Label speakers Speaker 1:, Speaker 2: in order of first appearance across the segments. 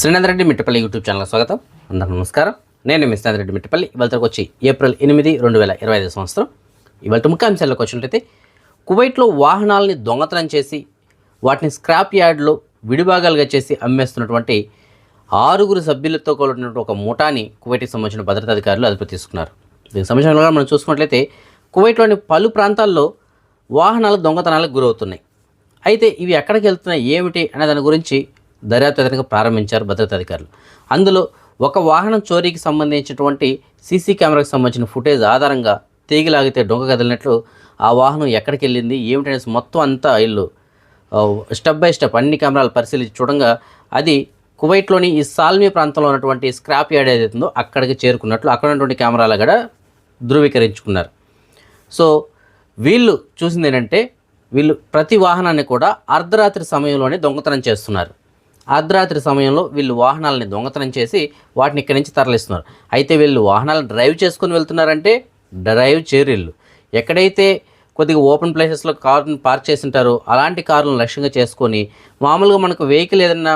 Speaker 1: Srinath Reddy Mittapalli YouTube channel స్వాగతం. అందరూ నమస్కారం. నేను మీ శ్రీనాథ్ రెడ్డి మిట్టపల్లి ఇవాళకి వచ్చి ఏప్రిల్ ఎనిమిది రెండు వేల ఇరవై ఐదు సంవత్సరం. ఇవాళ ముఖ్యాంశాలకు వచ్చినట్టయితే కువైట్లో వాహనాలని దొంగతనం చేసి వాటిని స్క్రాప్ యార్డ్లో విడిభాగాలుగా చేసి అమ్మేస్తున్నటువంటి ఆరుగురు సభ్యులతో కూడినటువంటి ఒక ముఠాని కువైట్కి సంబంధించిన భద్రతా అధికారులు అదుపు తీసుకున్నారు. దీనికి సంబంధించిన మనం చూసుకున్నట్లయితే కువైట్లోని పలు ప్రాంతాల్లో వాహనాలు దొంగతనాలకు గురవుతున్నాయి. అయితే ఇవి ఎక్కడికి వెళ్తున్నాయి? ఏమిటి? అనే దాని గురించి దర్యాప్తు విధంగా ప్రారంభించారు భద్రతా అధికారులు. అందులో ఒక వాహనం చోరీకి సంబంధించినటువంటి సీసీ కెమెరాకి సంబంధించిన ఫుటేజ్ ఆధారంగా తీగిలాగితే డొంగ కదిలినట్లు ఆ వాహనం ఎక్కడికి వెళ్ళింది ఏమిటనేసి మొత్తం అంతా ఇల్లు స్టెప్ బై స్టెప్ అన్ని కెమెరాలు పరిశీలించి చూడంగా అది కువైట్లోని ఈ సాల్మీ ప్రాంతంలో ఉన్నటువంటి స్క్రాప్ యార్డ్ ఏదైతుందో అక్కడికి చేరుకున్నట్లు అక్కడ ఉన్నటువంటి కెమెరాలు కూడా ధృవీకరించుకున్నారు. సో వీళ్ళు చూసింది ఏంటంటే వీళ్ళు ప్రతి వాహనాన్ని కూడా అర్ధరాత్రి సమయంలోనే దొంగతనం చేస్తున్నారు. అర్ధరాత్రి సమయంలో వీళ్ళు వాహనాలని దొంగతనం చేసి వాటిని ఇక్కడి నుంచి తరలిస్తున్నారు. అయితే వీళ్ళు వాహనాలను డ్రైవ్ చేసుకుని వెళ్తున్నారంటే డ్రైవ్ చేయరిల్లు ఎక్కడైతే కొద్దిగా ఓపెన్ ప్లేసెస్లో కార్ని పార్క్ చేసింటారో అలాంటి కార్లను లక్ష్యంగా చేసుకొని మామూలుగా మనకు వెహికల్ ఏదన్నా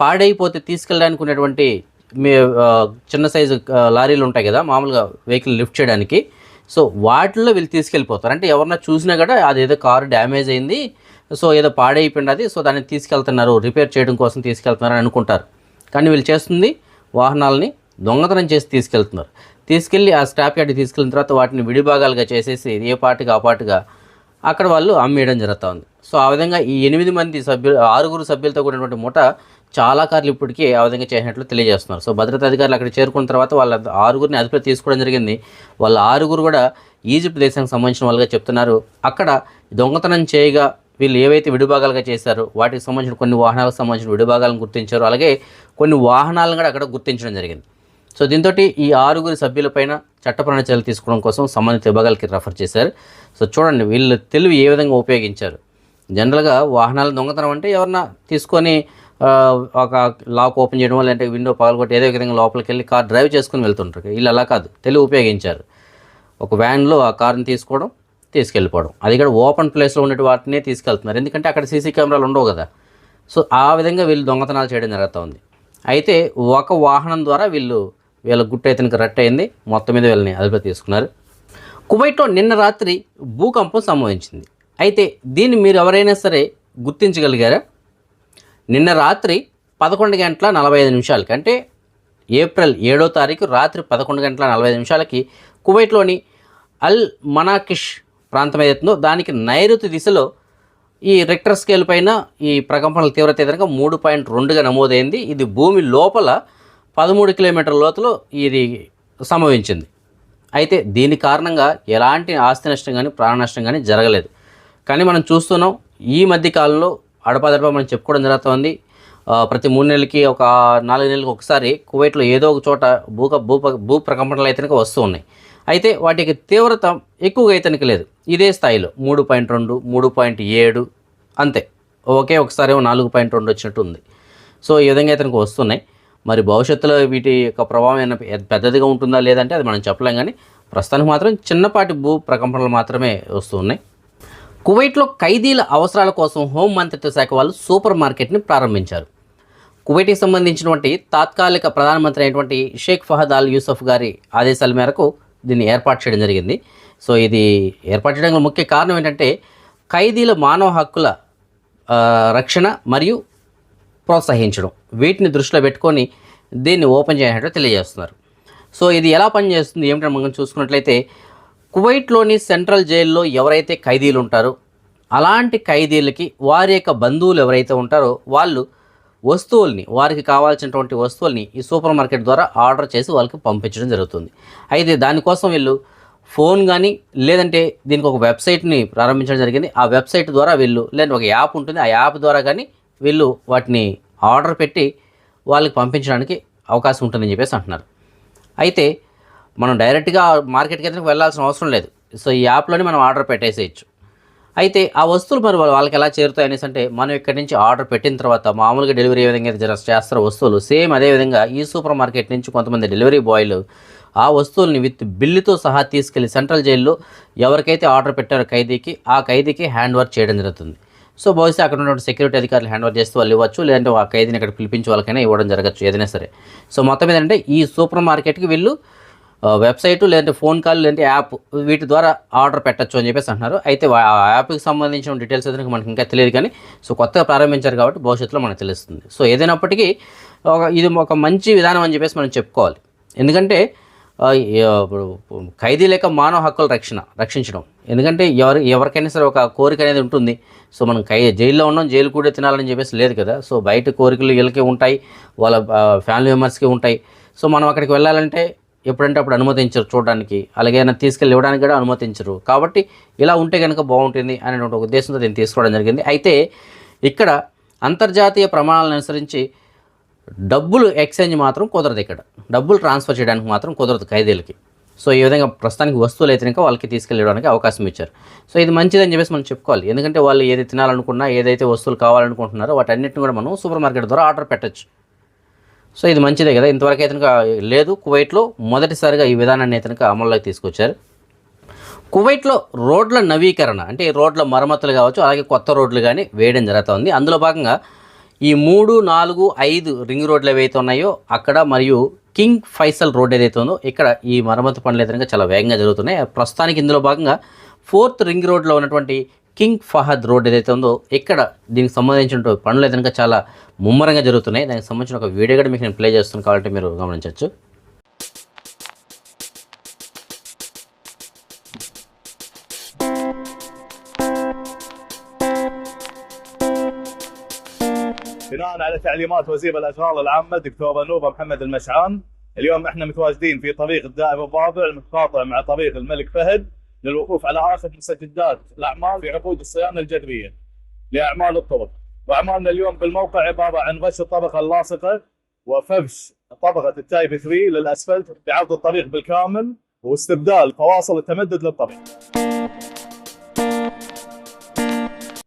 Speaker 1: పాడైపోతే తీసుకెళ్ళడానికి ఉన్నటువంటి మీ చిన్న సైజు లారీలు ఉంటాయి కదా మామూలుగా వెహికల్ లిఫ్ట్ చేయడానికి. సో వాటిల్లో వీళ్ళు తీసుకెళ్ళిపోతారు. అంటే ఎవరన్నా చూసినా కూడా అదేదో కారు డ్యామేజ్ అయింది సో ఏదో పాడైపోయింది అది సో దాన్ని తీసుకెళ్తున్నారు రిపేర్ చేయడం కోసం తీసుకెళ్తున్నారు అని అనుకుంటారు. కానీ వీళ్ళు చేస్తుంది వాహనాలని దొంగతనం చేసి తీసుకెళ్తున్నారు. తీసుకెళ్ళి ఆ స్టాప్ యార్డ్కి తీసుకెళ్ళిన తర్వాత వాటిని విడిభాగాలుగా చేసేసి ఏ పాటుగా ఆ పార్టీగా అక్కడ వాళ్ళు అమ్మేయడం జరుగుతూ ఉంది. సో ఆ విధంగా ఈ ఎనిమిది మంది సభ్యులు ఆరుగురు సభ్యులతో కూడినటువంటి ముఠ చాలా కార్లు ఇప్పటికీ ఆ విధంగా చేసినట్లు తెలియజేస్తున్నారు. సో భద్రతా అధికారులు అక్కడ చేరుకున్న తర్వాత వాళ్ళ ఆరుగురిని అదుపులో తీసుకోవడం జరిగింది. వాళ్ళ ఆరుగురు కూడా ఈజిప్ట్ దేశానికి సంబంధించిన వాళ్ళుగా చెప్తున్నారు. అక్కడ దొంగతనం చేయగా వీళ్ళు ఏవైతే విడిభాగాలుగా చేశారో వాటికి సంబంధించిన కొన్ని వాహనాలకు సంబంధించిన విడిభాగాలను గుర్తించారు అలాగే కొన్ని వాహనాలను కూడా అక్కడ గుర్తించడం జరిగింది. సో దీంతో ఈ ఆరుగురి సభ్యులపైన చట్టపరమైన చర్యలు తీసుకోవడం కోసం సంబంధిత విభాగాలకి రెఫర్ చేశారు. సో చూడండి వీళ్ళు తెలివి ఏ విధంగా ఉపయోగించారు? జనరల్గా వాహనాల దొంగతనం అంటే ఎవరన్నా తీసుకొని ఒక లాక్ ఓపెన్ చేయడం లేదంటే విండో పగలగొట్టి ఏదో విధంగా లోపలికి వెళ్ళి కార్ డ్రైవ్ చేసుకుని వెళ్తుంటారు. వీళ్ళు అలా కాదు తెలివి ఉపయోగించారు. ఒక వ్యాన్లో ఆ కార్ని తీసుకోవడం తీసుకెళ్ళిపోవడం. అది కూడా ఓపెన్ ప్లేస్లో ఉండే వాటినే తీసుకెళ్తున్నారు. ఎందుకంటే అక్కడ సీసీ కెమెరాలు ఉండవు కదా. సో ఆ విధంగా వీళ్ళు దొంగతనాలు చేయడం జరుగుతూ ఉంది అయితే ఒక వాహనం ద్వారా వీళ్ళు వీళ్ళ గుట్ట ఇతనికి రట్ అయింది. మొత్తం మీద వీళ్ళని అదుపులో తీసుకున్నారు. కువైట్లో నిన్న రాత్రి భూకంపం సంభవించింది. అయితే దీన్ని మీరు ఎవరైనా సరే గుర్తించగలిగారా? నిన్న రాత్రి పదకొండు గంటల నలభై ఐదు నిమిషాలకి అంటే ఏప్రిల్ ఏడో తారీఖు రాత్రి పదకొండు గంటల నలభై ఐదు నిమిషాలకి కువైట్లోని అల్ మనాకిష్ ప్రాంతం ఏదైతుందో దానికి నైరుతి దిశలో ఈ రెక్టర్ స్కేల్ పైన ఈ ప్రకంపనల తీవ్రత ఏదనగా మూడు పాయింట్ రెండుగా నమోదైంది. ఇది భూమి లోపల పదమూడు కిలోమీటర్ల లోతులో ఇది సంభవించింది. అయితే దీని కారణంగా ఎలాంటి ఆస్తి నష్టం కానీ ప్రాణ నష్టం కానీ జరగలేదు. కానీ మనం చూస్తున్నాం ఈ మధ్య కాలంలో అడపాదడప మనం చెప్పుకోవడం జరుగుతుంది. ప్రతి మూడు నెలలకి ఒక నాలుగు నెలలకు ఒకసారి కువైట్లో ఏదో ఒక చోట భూక భూ భూ ప్రకంపనలు అయితే వస్తూ ఉన్నాయి. అయితే వాటికి తీవ్రత ఎక్కువగా అయితే లేదు. ఇదే స్థాయిలో మూడు పాయింట్ రెండు మూడు పాయింట్ ఏడు అంతే. ఒకే ఒకసారి నాలుగు పాయింట్ రెండు వచ్చినట్టు ఉంది సో ఈ విధంగా అయితే వస్తున్నాయి. మరి భవిష్యత్తులో వీటి యొక్క ప్రభావం ఏమైనా పెద్దదిగా ఉంటుందా లేదంటే అది మనం చెప్పలేం కానీ ప్రస్తుతానికి మాత్రం చిన్నపాటి భూ ప్రకంపనలు మాత్రమే వస్తూ ఉన్నాయి కువైట్లో ఖైదీల అవసరాల కోసం హోం మంత్రిత్వ శాఖ వాళ్ళు సూపర్ మార్కెట్ని ప్రారంభించారు. కువైట్కి సంబంధించినటువంటి తాత్కాలిక ప్రధానమంత్రి అయినటువంటి షేక్ ఫహద్ అల్ యూసఫ్ గారి ఆదేశాల మేరకు దీన్ని ఏర్పాటు చేయడం జరిగింది. సో ఇది ఏర్పాటు చేయడానికి ముఖ్య కారణం ఏంటంటే ఖైదీల మానవ హక్కుల రక్షణ మరియు ప్రోత్సహించడం. వీటిని దృష్టిలో పెట్టుకొని దీన్ని ఓపెన్ చేసినట్టు తెలియజేస్తున్నారు. సో ఇది ఎలా పనిచేస్తుంది ఏమిటని మనం చూసుకున్నట్లయితే కువైట్లోని సెంట్రల్ జైల్లో ఎవరైతే ఖైదీలు ఉంటారో అలాంటి ఖైదీలకి వారి యొక్క బంధువులు ఎవరైతే ఉంటారో వాళ్ళు వస్తువుల్ని వారికి కావాల్సినటువంటి వస్తువుల్ని ఈ సూపర్ మార్కెట్ ద్వారా ఆర్డర్ చేసి వాళ్ళకి పంపించడం జరుగుతుంది. అయితే దానికోసం వీళ్ళు ఫోన్ కానీ లేదంటే దీనికి ఒక వెబ్సైట్ని ప్రారంభించడం జరిగింది. ఆ వెబ్సైట్ ద్వారా వీళ్ళు లేదంటే ఒక యాప్ ఉంటుంది. ఆ యాప్ ద్వారా కానీ వీళ్ళు వాటిని ఆర్డర్ పెట్టి వాళ్ళకి పంపించడానికి అవకాశం ఉంటుందని చెప్పేసి అంటున్నారు. అయితే మనం డైరెక్ట్గా మార్కెట్కి అయితే వెళ్ళాల్సిన అవసరం లేదు. సో ఈ యాప్లోనే మనం ఆర్డర్ పెట్టేసేయచ్చు. అయితే ఆ వస్తువులు మరి వాళ్ళకి ఎలా చేరుతాయి అనేసి అంటే మనం ఇక్కడి నుంచి ఆర్డర్ పెట్టిన తర్వాత మామూలుగా డెలివరీ ఏ విధంగా అయితే జర చేస్తారో వస్తువులు సేమ్ అదే విధంగా ఈ సూపర్ మార్కెట్ నుంచి కొంతమంది డెలివరీ బాయ్లు ఆ వస్తువుల్ని విత్ బిల్లుతో సహా తీసుకెళ్ళి సెంట్రల్ జైల్లో ఎవరికైతే ఆర్డర్ పెట్టారో ఖైదీకి ఆ ఖైదీకి హ్యాండ్ వర్క్ చేయడం జరుగుతుంది. సో బహుశా అక్కడ ఉన్నటువంటి సెక్యూరిటీ అధికారులు హ్యాండ్ ఓవర్ చేస్తే వాళ్ళు ఇవ్వచ్చు లేదంటే ఆ ఖైదీని అక్కడ పిలిపించి వాళ్ళకైనా ఇవ్వడం జరగచ్చు ఏదైనా సరే. సో మొత్తం ఏంటంటే ఈ సూపర్ మార్కెట్కి వీళ్ళు వెబ్సైటు లేదంటే ఫోన్ కాల్ లేదంటే యాప్ వీటి ద్వారా ఆర్డర్ పెట్టచ్చు అని చెప్పేసి అంటున్నారు. అయితే ఆ యాప్కి సంబంధించిన డీటెయిల్స్ అయితే మనకి ఇంకా తెలియదు కానీ సో కొత్తగా ప్రారంభించారు కాబట్టి భవిష్యత్తులో మనకు తెలుస్తుంది. సో ఏదైనప్పటికీ ఒక ఇది ఒక మంచి విధానం అని చెప్పేసి మనం చెప్పుకోవాలి. ఎందుకంటే ఇప్పుడు ఖైదీ లేక మానవ హక్కుల రక్షణ రక్షించడం. ఎందుకంటే ఎవరి ఎవరికైనా సరే ఒక కోరిక అనేది ఉంటుంది. సో మనం ఖై జైల్లో ఉన్నాం జైలు కూడా తినాలని చెప్పేసి లేదు కదా. సో బయట కోరికలు వీళ్ళకి ఉంటాయి. వాళ్ళ ఫ్యామిలీ మెంబర్స్కి ఉంటాయి. సో మనం అక్కడికి వెళ్ళాలంటే ఎప్పుడంటే అప్పుడు అనుమతించరు చూడడానికి. అలాగే ఆయన తీసుకెళ్ళి ఇవ్వడానికి కూడా అనుమతించరు. కాబట్టి ఇలా ఉంటే కనుక బాగుంటుంది అనేటువంటి ఉద్దేశంతో దీన్ని తీసుకోవడం జరిగింది. అయితే ఇక్కడ అంతర్జాతీయ ప్రమాణాలను అనుసరించి డబ్బులు ఎక్స్చేంజ్ మాత్రం కుదరదు ఇక్కడ. డబ్బులు ట్రాన్స్ఫర్ చేయడానికి మాత్రం కుదరదు ఖైదీలకి. సో ఈ విధంగా ప్రస్తుతానికి వస్తువులు అయితే వాళ్ళకి తీసుకెళ్ళడానికి అవకాశం ఇచ్చారు. సో ఇది మంచిదని చెప్పేసి మనం చెప్పుకోవాలి. ఎందుకంటే వాళ్ళు ఏది తినాలనుకున్నా ఏదైతే వస్తువులు కావాలనుకుంటున్నారో వాటన్నిటిని కూడా మనం సూపర్ మార్కెట్ ద్వారా ఆర్డర్ పెట్టచ్చు. సో ఇది మంచిదే కదా. ఇంతవరకు అయితే లేదు. కువైట్లో మొదటిసారిగా ఈ విధానాన్ని అయితే అమల్లోకి తీసుకొచ్చారు. కువైట్లో రోడ్ల నవీకరణ అంటే రోడ్ల మరమ్మతులు కావచ్చు అలాగే కొత్త రోడ్లు కానీ వేయడం జరుగుతుంది. అందులో భాగంగా ఈ మూడు నాలుగు ఐదు రింగ్ రోడ్లు ఏవైతే ఉన్నాయో అక్కడ మరియు కింగ్ ఫైసల్ రోడ్ ఏదైతే ఉందో ఇక్కడ ఈ మరమ్మతు పనులు అయితే చాలా వేగంగా జరుగుతున్నాయి. ప్రస్తుతానికి ఇందులో భాగంగా ఫోర్త్ రింగ్ రోడ్లో ఉన్నటువంటి కింగ్ ఫహద్ రోడ్ ఏదైతే ఉందో ఇక్కడ దీనికి సంబంధించిన పనులు అయితే కనుక చాలా ముమ్మరంగా జరుగుతున్నాయి దానికి సంబంధించిన ఒక వీడియో కూడా మీకు నేను ప్లే చేస్తున్నాను కాబట్టి మీరు గమనించవచ్చు
Speaker 2: بناء على تعليمات وزير الاشغال العامه الدكتور انوبه محمد المشعان اليوم احنا متواجدين في طريق الدائره الرابع المتقاطع مع طريق الملك فهد للوقوف على آخر مستجدات الأعمال في عقود الصيانة الجذرية لأعمال الطرق وأعمالنا اليوم بالموقع عبارة عن رش الطبقه اللاصقه وفرش طبقة التايب 3 للأسفلت بعرض الطريق بالكامل واستبدال فواصل التمدد للطريق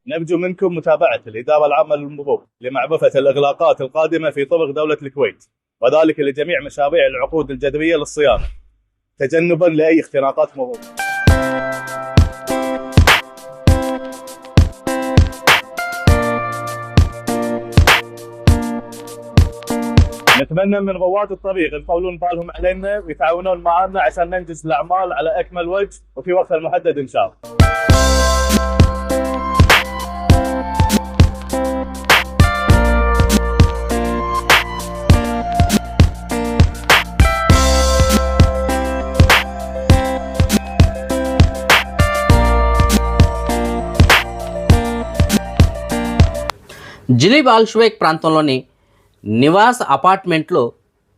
Speaker 2: نرجو منكم متابعة الإدارة العامة للمرور لمعرفة الإغلاقات القادمة في طرق دولة الكويت وذلك لجميع مشاريع العقود الجذرية للصيانة. تجنبا لأي اختراقات مرور نتمنى من رواد الطريق يطولون بالهم علينا ويتعاونون معنا عشان ننجز الأعمال على أكمل وجه وفي وقت المحدد إن شاء الله
Speaker 1: జిలీబ్ ఆల్షువేక్ ప్రాంతంలోని నివాస అపార్ట్మెంట్లో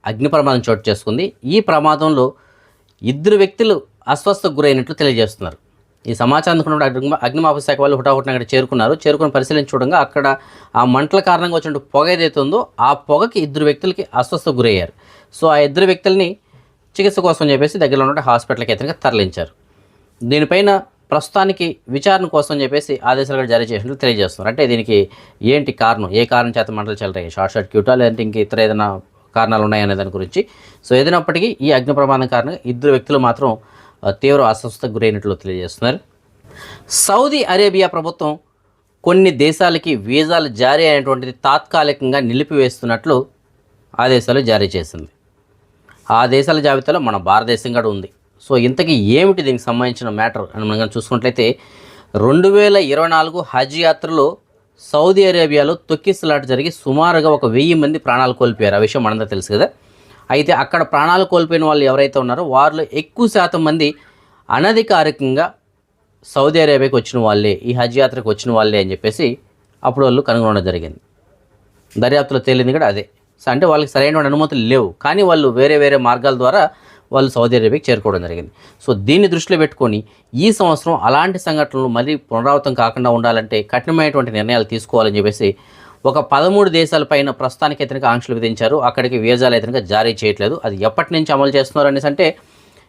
Speaker 1: అగ్ని ప్రమాదం చోటు చేసుకుంది. ఈ ప్రమాదంలో ఇద్దరు వ్యక్తులు అస్వస్థకు గురైనట్లు తెలియజేస్తున్నారు. ఈ సమాచారం అందుకున్న అగ్ని అగ్నిమాపక శాఖ వాళ్ళు హుటాహుటిన అక్కడ చేరుకున్నారు. చేరుకుని పరిశీలించి చూడంగా అక్కడ ఆ మంటల కారణంగా వచ్చిన పొగ ఏదైతే ఉందో ఆ పొగకి ఇద్దరు వ్యక్తులకి అస్వస్థకు గురయ్యారు. సో ఆ ఇద్దరు వ్యక్తుల్ని చికిత్స కోసం చెప్పేసి దగ్గరలో ఉన్న హాస్పిటల్కి అయితే తరలించారు. దీనిపైన ప్రస్తుతానికి విచారణ కోసం చెప్పేసి ఆదేశాలు కూడా జారీ చేసినట్లు తెలియజేస్తున్నారు. అంటే దీనికి ఏంటి కారణం? ఏ కారణం చేత మంటలు చెల్లరాయి షార్ట్ సర్క్యూటా లేదంటే ఇంక ఇతర ఏదైనా కారణాలు ఉన్నాయనే దాని గురించి? సో ఏదైనప్పటికీ ఈ అగ్ని ప్రమాదం కారణంగా ఇద్దరు వ్యక్తులు మాత్రం తీవ్ర అస్వస్థకు గురైనట్లు తెలియజేస్తున్నారు. సౌదీ అరేబియా ప్రభుత్వం కొన్ని దేశాలకి వీసాలు జారీ అయినటువంటిది తాత్కాలికంగా నిలిపివేస్తున్నట్లు ఆదేశాలు జారీ చేసింది. ఆ దేశాల జాబితాలో మన భారతదేశం కూడా ఉంది. సో ఇంతకీ ఏమిటి దీనికి సంబంధించిన మ్యాటర్ అని మనం కనుక చూసుకున్నట్లయితే రెండు వేల ఇరవై నాలుగు హజ్ యాత్రలో సౌదీ అరేబియాలో తొక్కిసలాట జరిగి సుమారుగా ఒక వెయ్యి మంది ప్రాణాలు కోల్పోయారు. ఆ విషయం మనందరూ తెలుసు కదా. అయితే అక్కడ ప్రాణాలు కోల్పోయిన వాళ్ళు ఎవరైతే ఉన్నారో వారిలో ఎక్కువ శాతం మంది అనధికారికంగా సౌదీ అరేబియాకి వచ్చిన వాళ్ళే ఈ హజ్ యాత్రకు వచ్చిన వాళ్ళే అని చెప్పేసి అప్పుడు వాళ్ళు కనుగొనడం జరిగింది. దర్యాప్తులో తేలింది కూడా అదే. సో అంటే వాళ్ళకి సరైన అనుమతులు లేవు. కానీ వాళ్ళు వేరే వేరే మార్గాల ద్వారా వాళ్ళు సౌదీ అరేబియాకి చేరుకోవడం జరిగింది. సో దీన్ని దృష్టిలో పెట్టుకొని ఈ సంవత్సరం అలాంటి సంఘటనలు మళ్ళీ పునరావృతం కాకుండా ఉండాలంటే కఠినమైనటువంటి నిర్ణయాలు తీసుకోవాలని చెప్పేసి ఒక పదమూడు దేశాలపైన ప్రస్తుతానికి అయితే ఆంక్షలు విధించారు. అక్కడికి వీజాలు అయితే జారీ చేయట్లేదు. అది ఎప్పటి నుంచి అమలు చేస్తున్నారు అనేసి అంటే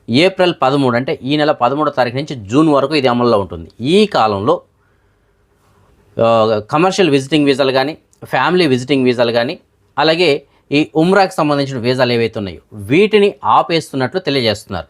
Speaker 1: ఏప్రిల్ పదమూడు అంటే ఈ నెల పదమూడో తారీఖు నుంచి జూన్ వరకు ఇది అమల్లో ఉంటుంది. ఈ కాలంలో కమర్షియల్ విజిటింగ్ వీసాలు కానీ ఫ్యామిలీ విజిటింగ్ వీసాలు కానీ అలాగే ఈ ఉమ్రాకి సంబంధించిన వీసాలు ఏవైతే ఉన్నాయో వీటిని ఆపేస్తున్నట్లు తెలియజేస్తున్నారు.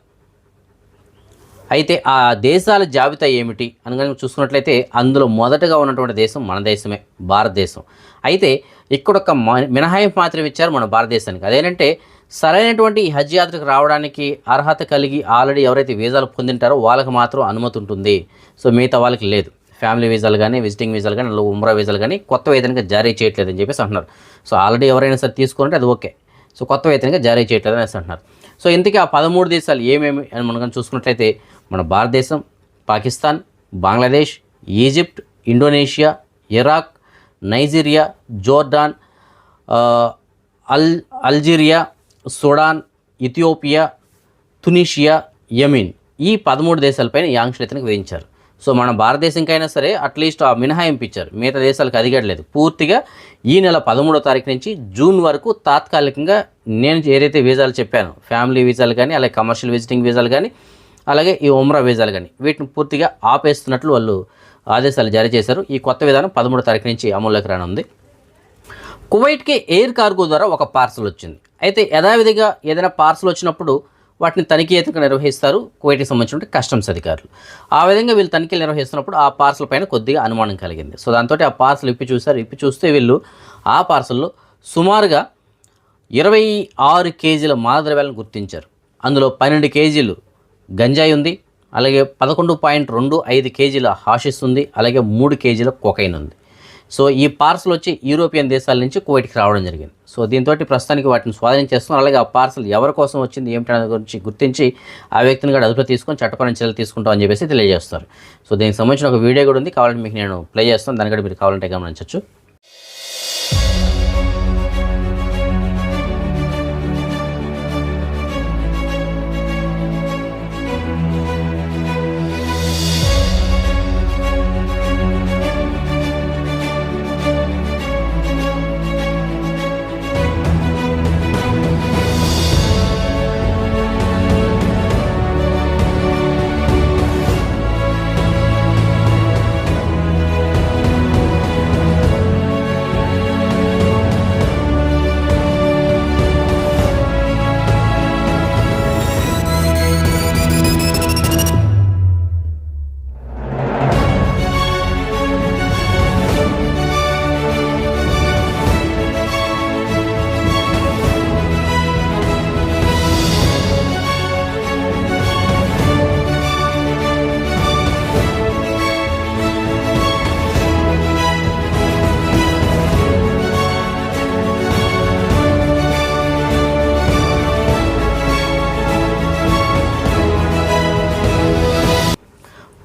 Speaker 1: అయితే ఆ దేశాల జాబితా ఏమిటి అని చూసుకున్నట్లయితే అందులో మొదటగా ఉన్నటువంటి దేశం మన దేశమే భారతదేశం. అయితే ఇక్కడ ఒక మినహాయింపు మాత్రం ఇచ్చారు మన భారతదేశానికి. అదేంటంటే సరైనటువంటి ఈ హజ్ యాత్రకు రావడానికి అర్హత కలిగి ఆల్రెడీ ఎవరైతే వీసాలు పొందింటారో వాళ్ళకి మాత్రం అనుమతి ఉంటుంది. సో మిగతా వాళ్ళకి లేదు. ఫ్యామిలీ వీసాలు కానీ విజిటింగ్ వీసాలు కానీ ఉమ్రా వీసాలు కానీ కొత్త వేతనంగా జారీ చేయట్లేదని చెప్పేసి అంటున్నారు. సో ఆల్రెడీ ఎవరైనా సరే తీసుకుంటే అది ఓకే. సో కొత్త వేతనంగా జారీ చేయట్లేదు అనేసి అంటున్నారు. సో ఇంతకీ ఆ పదమూడు దేశాలు ఏమేమి అని మనం చూసుకున్నట్లయితే మన భారతదేశం Pakistan Bangladesh Egypt Indonesia Iraq Nigeria Jordan అల్ Algeria Sudan Ethiopia Tunisia Yemen ఈ పదమూడు దేశాలపైన ఈ ఆంక్షలు ఇతనికి విధించారు సో మన భారతదేశంకైనా సరే అట్లీస్ట్ ఆ మినహాయింపు ఇచ్చారు. మిగతా దేశాలకు అదిగడలేదు పూర్తిగా ఈ నెల పదమూడో తారీఖు నుంచి జూన్ వరకు తాత్కాలికంగా నేను ఏదైతే వీసాలు చెప్పాను ఫ్యామిలీ వీసాలు కానీ అలాగే కమర్షియల్ విజిటింగ్ వీసాలు కానీ అలాగే ఈ ఉమ్రా వీసాలు కానీ వీటిని పూర్తిగా ఆపేస్తున్నట్లు వాళ్ళు ఆదేశాలు జారీ చేశారు. ఈ కొత్త విధానం పదమూడో తారీఖు నుంచి అమల్లోకి రానుంది. కువైట్కి ఎయిర్ కార్గో ద్వారా ఒక పార్సల్ వచ్చింది. అయితే యథావిధిగా ఏదైనా పార్సల్ వచ్చినప్పుడు వాటిని తనిఖీతంగా నిర్వహిస్తారు. కువైట్కి సంబంధించిన కస్టమ్స్ అధికారులు. ఆ విధంగా వీళ్ళు తనిఖీలు నిర్వహిస్తున్నప్పుడు ఆ పార్సల్ పైన కొద్దిగా అనుమానం కలిగింది. సో దాంతో ఆ పార్సల్ ఇప్పి చూశారు. ఇప్పి చూస్తే వీళ్ళు ఆ పార్సల్లో సుమారుగా ఇరవై ఆరు కేజీల మాదద్రవ్యాలను గుర్తించారు. అందులో పన్నెండు కేజీలు గంజాయి ఉంది. అలాగే పదకొండు పాయింట్ రెండు ఐదు కేజీల హాషిస్ ఉంది. అలాగే మూడు కేజీల కొకైన్ ఉంది. సో ఈ పార్సల్ వచ్చి యూరోపియన్ దేశాల నుంచి కువైట్కి రావడం జరిగింది. సో దీంతో ప్రస్తుతానికి వాటిని స్వాధీనం చేస్తున్నారు. అలాగే ఆ పార్సల్ ఎవరి కోసం వచ్చింది ఏమిటి గురించి గుర్తించి ఆ వ్యక్తిని కూడా అదుపులో తీసుకొని చట్టపరమైన చర్యలు తీసుకుంటామని చెప్పేసి తెలియజేస్తారు. సో దీనికి సంబంధించిన ఒక వీడియో కూడా ఉంది. కావాలంటే మీకు నేను ప్లే చేస్తాను. దాన్ని కూడా మీరు కావాలంటే గమనించవచ్చు.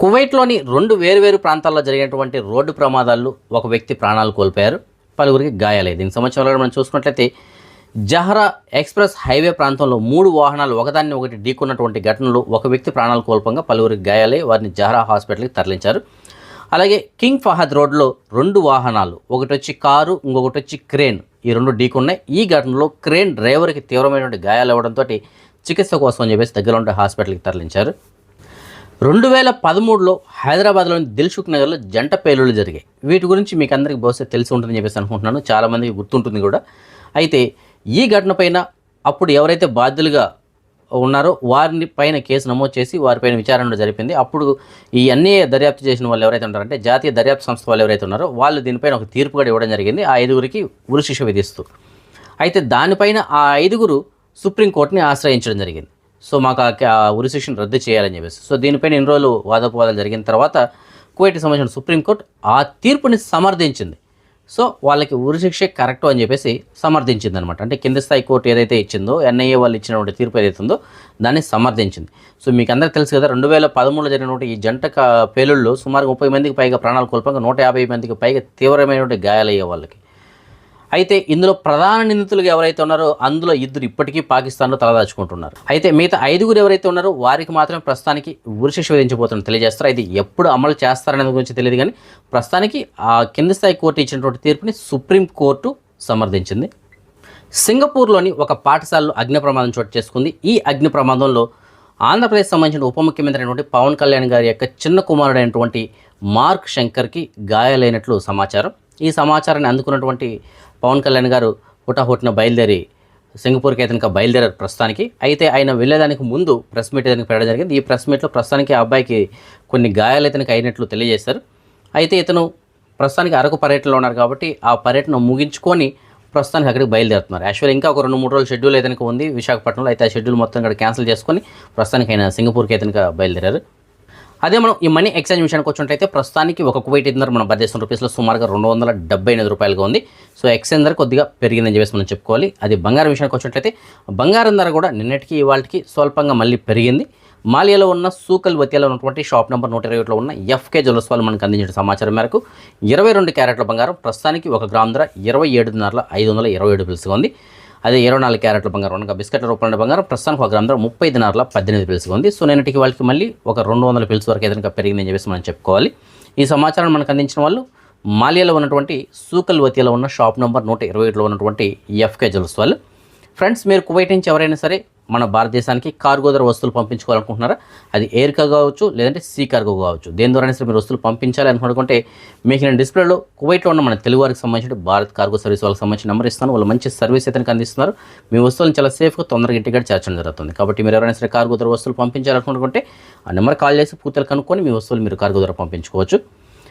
Speaker 1: కువైట్లోని రెండు వేరువేరు ప్రాంతాల్లో జరిగినటువంటి రోడ్డు ప్రమాదాల్లో ఒక వ్యక్తి ప్రాణాలు కోల్పోయారు. పలువురికి గాయాలయ్యాయి. దీనికి సంవత్సరంలో మనం చూసుకున్నట్లయితే జహరా ఎక్స్ప్రెస్ హైవే ప్రాంతంలో మూడు వాహనాలు ఒకదాన్ని ఒకటి ఢీకున్నటువంటి ఘటనలో ఒక వ్యక్తి ప్రాణాలు కోల్పోగా పలువురికి గాయాలై వారిని జహరా హాస్పిటల్కి తరలించారు. అలాగే కింగ్ ఫహద్ రోడ్లో రెండు వాహనాలు ఒకటి వచ్చి కారు ఇంకొకటి వచ్చి క్రేన్ ఈ రెండు ఢీకున్నాయి. ఈ ఘటనలో క్రేన్ డ్రైవర్కి తీవ్రమైనటువంటి గాయాలు అవ్వడంతో చికిత్స కోసం అని చెప్పేసి దగ్గర ఉండే హాస్పిటల్కి తరలించారు. రెండు వేల పదమూడులో హైదరాబాద్లోని దిల్సుఖ్ నగర్లో జంట పేలుళ్ళు జరిగాయి. వీటి గురించి మీకు అందరికీ బహుశా తెలిసి ఉంటుందని చెప్పేసి అనుకుంటున్నాను. చాలామందికి గుర్తుంటుంది కూడా. అయితే ఈ ఘటన పైన అప్పుడు ఎవరైతే బాధ్యులుగా ఉన్నారో వారిని పైన కేసు నమోదు చేసి వారిపైన విచారణ జరిపింది. అప్పుడు ఈ అన్ని దర్యాప్తు చేసిన వాళ్ళు ఎవరైతే ఉంటారంటే జాతీయ దర్యాప్తు సంస్థ వాళ్ళు ఎవరైతే ఉన్నారో వాళ్ళు దీనిపైన ఒక తీర్పు కూడా ఇవ్వడం జరిగింది ఆ ఐదుగురికి ఉరిశిక్ష విధిస్తూ. అయితే దానిపైన ఆ ఐదుగురు సుప్రీంకోర్టుని ఆశ్రయించడం జరిగింది. సో మాకు ఆ ఆ ఉరి శిక్షను రద్దు చేయాలని చెప్పేసి. సో దీనిపైన ఎన్ని రోజులు వాదోపవాదాలు జరిగిన తర్వాత కువైట్కి సంబంధించిన సుప్రీంకోర్టు ఆ తీర్పుని సమర్థించింది. సో వాళ్ళకి ఉరి శిక్ష కరెక్ట్ అని చెప్పేసి సమర్థించింది అనమాట అంటే కింది స్థాయి కోర్టు ఏదైతే ఇచ్చిందో ఎన్ఐఏ వాళ్ళు ఇచ్చినటువంటి తీర్పు ఏదైతే ఉందో దాన్ని సమర్థించింది. సో మీకు అందరికీ తెలుసు కదా రెండు వేల పదమూడులో జరిగినటువంటి ఈ జంట పేలుళ్ళు సుమారు ముప్పై మందికి పైగా ప్రాణాలు కోల్పోగా నూట యాభై మందికి పైగా తీవ్రమైనటువంటి గాయాలయ్యే వాళ్ళకి. అయితే ఇందులో ప్రధాన నిందితులుగా ఎవరైతే ఉన్నారో అందులో ఇద్దరు ఇప్పటికీ పాకిస్తాన్లో తలదాచుకుంటున్నారు. అయితే మిగతా ఐదుగురు ఎవరైతే ఉన్నారో వారికి మాత్రమే ప్రస్తుతానికి ఉరిశిక్ష విధించబోతున్నారు తెలియజేస్తారు. ఇది ఎప్పుడు అమలు చేస్తారనే గురించి తెలియదు కానీ ప్రస్తుతానికి ఆ కింది స్థాయి కోర్టు ఇచ్చినటువంటి తీర్పుని సుప్రీం కోర్టు సమర్థించింది. సింగపూర్లోని ఒక పాఠశాలలో అగ్ని ప్రమాదం చోటు చేసుకుంది. ఈ అగ్ని ప్రమాదంలో ఆంధ్రప్రదేశ్ సంబంధించిన ఉప ముఖ్యమంత్రి అయినటువంటి పవన్ కళ్యాణ్ గారి యొక్క చిన్న కుమారుడైనటువంటి మార్క్ శంకర్కి గాయాలైనట్లు సమాచారం. ఈ సమాచారాన్ని అందుకున్నటువంటి పవన్ కళ్యాణ్ గారు హుటాహుటిన బయలుదేరి సింగపూర్కి అయితే ఇంకా బయలుదేరారు ప్రస్తుతానికి. అయితే ఆయన వెళ్ళేదానికి ముందు ప్రెస్ మీట్ అయితే పెట్టడం జరిగింది. ఈ ప్రెస్ మీట్లో ప్రస్తుతానికి ఆ అబ్బాయికి కొన్ని గాయాలు అయితే అయినట్లు తెలియజేశారు. అయితే ఇతను ప్రస్తుతానికి అరకు పర్యటనలో ఉన్నారు కాబట్టి ఆ పర్యటన ముగించుకొని ప్రస్తుతానికి అక్కడికి బయలుదేరుతున్నారు. యాక్చువల్ ఇంకా ఒక రెండు మూడు రోజులు షెడ్యూల్ అయితే ఉంది. విశాఖపట్నంలో అయితే ఆ షెడ్యూల్ మొత్తం ఇక్కడ క్యాన్సిల్ చేసుకొని ప్రస్తుతానికి ఆయన సింగపూర్కి అయితే బయలుదేరారు. అదే మనం ఈ మనీ ఎక్స్చేంజ్ విషయానికి వచ్చినట్టయితే ప్రస్తుతానికి ఒక కువైట్ ఇందర్ మన పదిహేను రూపీస్లో సుమారుగా రెండు వందల డెబ్బై ఎనిమిది రూపాయలుగా ఉంది. సో ఎక్స్చేంజ్ ధర కొద్దిగా పెరిగిందని చెప్పేసి మనం చెప్పుకోవాలి. అది బంగారం విషయానికి వచ్చినట్లయితే బంగారం ధర కూడా నిన్నటికి ఇవాళకి స్వల్పంగా మళ్ళీ పెరిగింది. మాలియాలో ఉన్న సూకల్ వతియాలో ఉన్నటువంటి షాప్ నెంబర్ నూట ఇరవై ఒకటిలో ఉన్న ఎఫ్కే జ్యువెల్స్ వాళ్ళు మనకు అందించిన సమాచారం మేరకు ఇరవై రెండు క్యారెట్ల బంగారం ప్రస్తుతానికి ఒక గ్రామ్ ధర ఇరవై ఏడున్నర ఐదు వందల ఇరవై ఏడు పిలుసుగా ఉంది. అదే ఇరవై నాలుగు క్యారెట్ల బంగారం ఇంకా బిస్కెట్ల రూపంలో బంగారం. ప్రస్తుతానికి ఒక గ్రామ ధర ముప్పై దినార్ల పద్దెనిమిది పిలుసుగా ఉంది. సో నేనటికి వాళ్ళకి మళ్ళీ ఒక రెండు వందల పిలుసు వరకు ఏదైనా పెరిగిందని చెప్పేసి మనం చెప్పుకోవాలి. ఈ సమాచారం మనకు అందించిన వాళ్ళు మాలియాలో ఉన్నటువంటి సూకల్ వతిలో ఉన్న షాప్ నెంబర్ నూట ఇరవై ఏడులో ఉన్నటువంటి ఎఫ్కే జ్యువెల్స్ వాళ్ళు. ఫ్రెండ్స్ మీరు కువైట్ నుంచి ఎవరైనా సరే మన భారతదేశానికి కార్గో ద్వారా వస్తువులు పంపించుకోవాలనుకుంటున్నారా? అది ఎయిర్ కార్గో కావచ్చు లేదంటే సీ కార్గో కావచ్చు. దేని ద్వారా సరే మీరు వస్తువులు పంపించాలి అనుకుంటే మీకు నేను డిస్ప్లేలో కువైట్లో ఉన్న మన తెలుగు వారికి సంబంధించిన భారత్ కార్గో సర్వీస్ వాళ్ళకి సంబంధించిన నెంబర్ ఇస్తాను. వాళ్ళు మంచి సర్వీస్ అయితే అందిస్తున్నారు. మీ వస్తువులను చాలా సేఫ్గా తొందరగా ఇంటికి చేర్చడం జరుగుతుంది. కాబట్టి మీరు ఎవరైనా సరే కార్గో ద్వారా వస్తువులు పంపించాలనుకుంటే ఆ నెంబర్ కాల్ చేసి పూర్తిగా కనుక్కొని మీ వస్తువులు మీరు కార్గో ద్వారా పంపించుకోవచ్చు.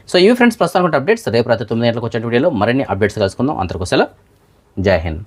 Speaker 1: సో ఇవి ఫ్రెండ్స్ ప్రస్తుతానికి అప్డేట్స్ రేపు రాత్రి తొమ్మిది గంటలకు వచ్చే వీడియోలో మరిన్ని అప్డేట్స్ కలుసుకుందాం. అంతకు జై హింద్.